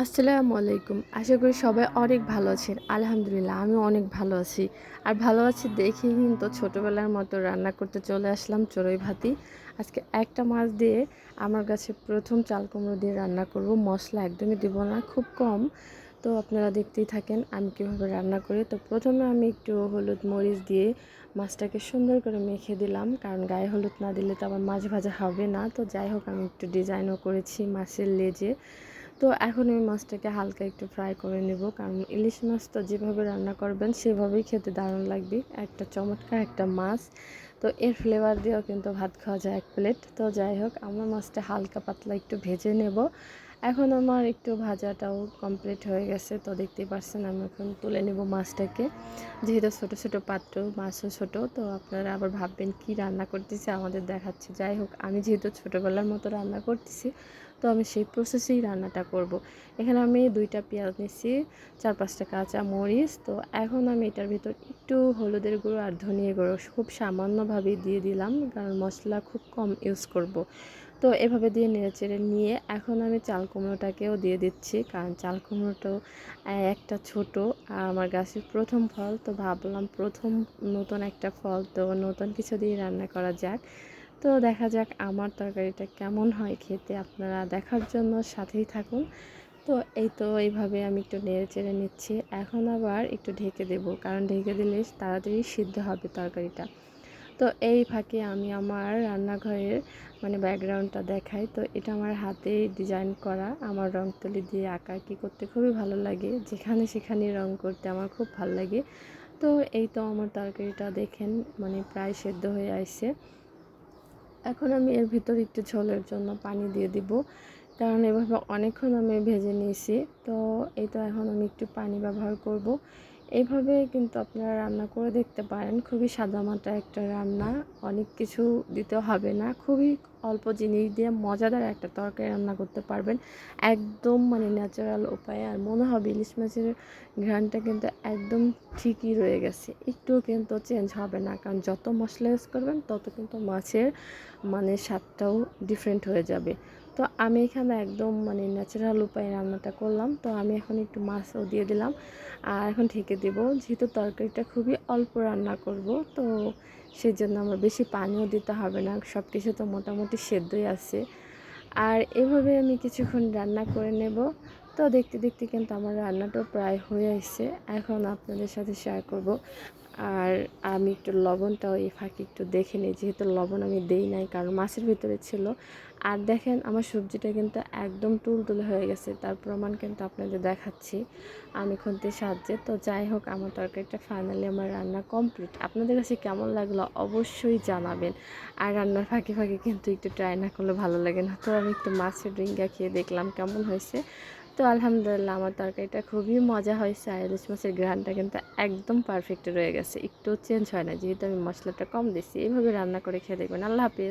আসসালামু আলাইকুম। আশা করি সবাই অনেক ভালো আছেন। আলহামদুলিল্লাহ আমি অনেক ভালো আছি। আর ভালো আছি দেখেই কিন্তু ছোটোবেলার মতো রান্না করতে চলে আসলাম চড়ুই ভাতি আজকে একটা মাছ দিয়ে আমার কাছে প্রথম চাল কুমড়ো দিয়ে রান্না করব। মশলা একদমই দেবো না, খুব কম। তো আপনারা দেখতেই থাকেন আমি কীভাবে রান্না করি। তো প্রথমে আমি একটু হলুদ মরিচ দিয়ে মাছটাকে সুন্দর করে মেখে দিলাম। কারণ গায়ে হলুদ না দিলে তো আবার মাছ ভাজা হবে না। তো যাই হোক, আমি একটু ডিজাইনও করেছি মাছের লেজে। তো এখন আমি মাছটাকে হালকা একটু ফ্রাই করে নেব। কারণ ইলিশ মাছ তো যেভাবে রান্না করবেন, সেভাবেই খেতে দারুণ লাগবে। একটা চমৎকার একটা মাছ। তো এর ফ্লেভার দিয়েও কিন্তু ভাত খাওয়া যায় এক প্লেট তো যাই হোক, আমার মাছটা হালকা পাতলা একটু ভেজে নেব। এখন আমার একটু ভাজাটাও কমপ্লিট হয়ে গেছে। তো দেখতেই পারছেন, আমি এখন তুলে নেব মাছটাকে। যেহেতু ছোটো ছোটো পাত্র, মাছও ছোটো, তো আপনারা আবার ভাববেন কি রান্না করতেছে, আমাদের দেখাচ্ছে। যাই হোক, আমি যেহেতু ছোটোবেলার মতো রান্না করতেছি তো আমি সেই প্রসেসেই রান্নাটা করব। এখানে আমি দুইটা পেঁয়াজ নিচ্ছি চার পাঁচটা কাঁচা মরিচ তো এখন আমি এটার ভিতর একটু হলুদের গুঁড়ো আর ধনিয়া গুঁড়ো খুব সামান্যভাবে দিয়ে দিলাম, কারণ মশলা খুব কম ইউজ করব। তো এভাবে দিয়ে নেড়ে চেড়ে নিয়ে এখন আমি চাল কুমড়োটাকেও দিয়ে দিচ্ছি, কারণ চাল কুমড়োটাও একটা ছোট আমার গাছের প্রথম ফল তো ভাবলাম প্রথম নতুন একটা ফল, তো নতুন কিছু দিয়ে রান্না করা যাক তো দেখা যাক আমার তরকারিটা কেমন হয় খেতে আপনারা দেখার জন্য সাথেই থাকুন। তো এই তো এইভাবে আমি একটু নেড়ে চেড়ে নিচ্ছি। এখন আবার একটু ঢেকে দেব, কারণ ঢেকে দিলে তাড়াতাড়ি সিদ্ধ হবে তরকারিটা। তো এই ফাঁকে আমি আমার রান্নাঘরের মানে ব্যাকগ্রাউন্ডটা দেখাই। তো এটা আমার হাতে ডিজাইন করা। আমার রং তুলি দিয়ে আঁকা কি করতে খুবই ভালো লাগে। যেখানে সেখানে রং করতে আমার খুব ভালো লাগে। তো এই তো আমার তরকারিটা দেখেন মানে প্রায় সেদ্ধ হয়ে আসছে। এখন আমি এর ভিতর একটু ঝোলের জন্য পানি দিয়ে দিব। কারণ এভাবে অনেকক্ষণ আমি ভেজে নিয়েছি। তো এই তো এখন আমি একটু পানি ব্যবহার করব। এইভাবে কিন্তু আপনারা রান্না করে দেখতে পারেন। খুবই সাদামাটা একটা রান্না। অনেক কিছু দিতে হবে না। খুবই অল্প জিনিস দিয়ে মজাদার একটা তরকারি রান্না করতে পারবেন। একদম মানে ন্যাচারাল উপায়ে। আর মনে হবে ইলিশ মাছের ঘ্রানটা কিন্তু একদম ঠিকই রয়ে গেছে। একটু কিন্তু চেঞ্জ হবে না। কারণ যত মশলা ইউজ করবেন, তত কিন্তু মাছের মানে স্বাদটাও ডিফারেন্ট হয়ে যাবে। তো আমি এখানে একদম মানে ন্যাচারাল উপায়ে রান্নাটা করলাম। তো আমি এখন একটু মাছও দিয়ে দিলাম আর এখন ঢেকে দেব। যেহেতু তরকারিটা খুবই অল্প রান্না করব, তো সেই জন্য আমার বেশি পানিও দিতে হবে না। সব কিছু তো মোটামুটি সেদ্ধই আছে। আর এভাবে আমি কিছুক্ষণ রান্না করে নেব। তো দেখতে দেখতে কিন্তু আমার রান্নাটাও প্রায় হয়ে আসছে এখন আপনাদের সাথে শেয়ার করব। আর আমি একটু লবণটাও এই ফাঁকে একটু দেখে নিই, যেহেতু লবণ আমি দেই নাই, কারণ মাছের ভিতরে ছিল। আর দেখেন আমার সবজিটা কিন্তু একদম তুলতুলে হয়ে গেছে, তার প্রমাণ কিন্তু আপনাদের দেখাচ্ছি। আমি খুনতে সাহায্যে তো যাই হোক, আমার তরকারিটা ফাইনালি আমার রান্না কমপ্লিট আপনাদের কাছে কেমন লাগল অবশ্যই জানাবেন। আর রান্নার ফাঁকে ফাঁকে কিন্তু একটু ট্রাই না করলে ভালো লাগে না। তো আমি একটু মাছের ড্রিঙ্গা খেয়ে দেখলাম কেমন হয়েছে। তো আলহামদুলিল্লাহ আমার তরকারিটা খুবই মজা হয়েছে আর ইলিশ মাছের গ্রানটা কিন্তু একদম পারফেক্ট রয়ে গেছে। একটু চেঞ্জ হয় না, যেহেতু আমি মশলাটা কম দিচ্ছি এইভাবে রান্না করে খেয়ে দেখবেন। আল্লাহ হাফিজ।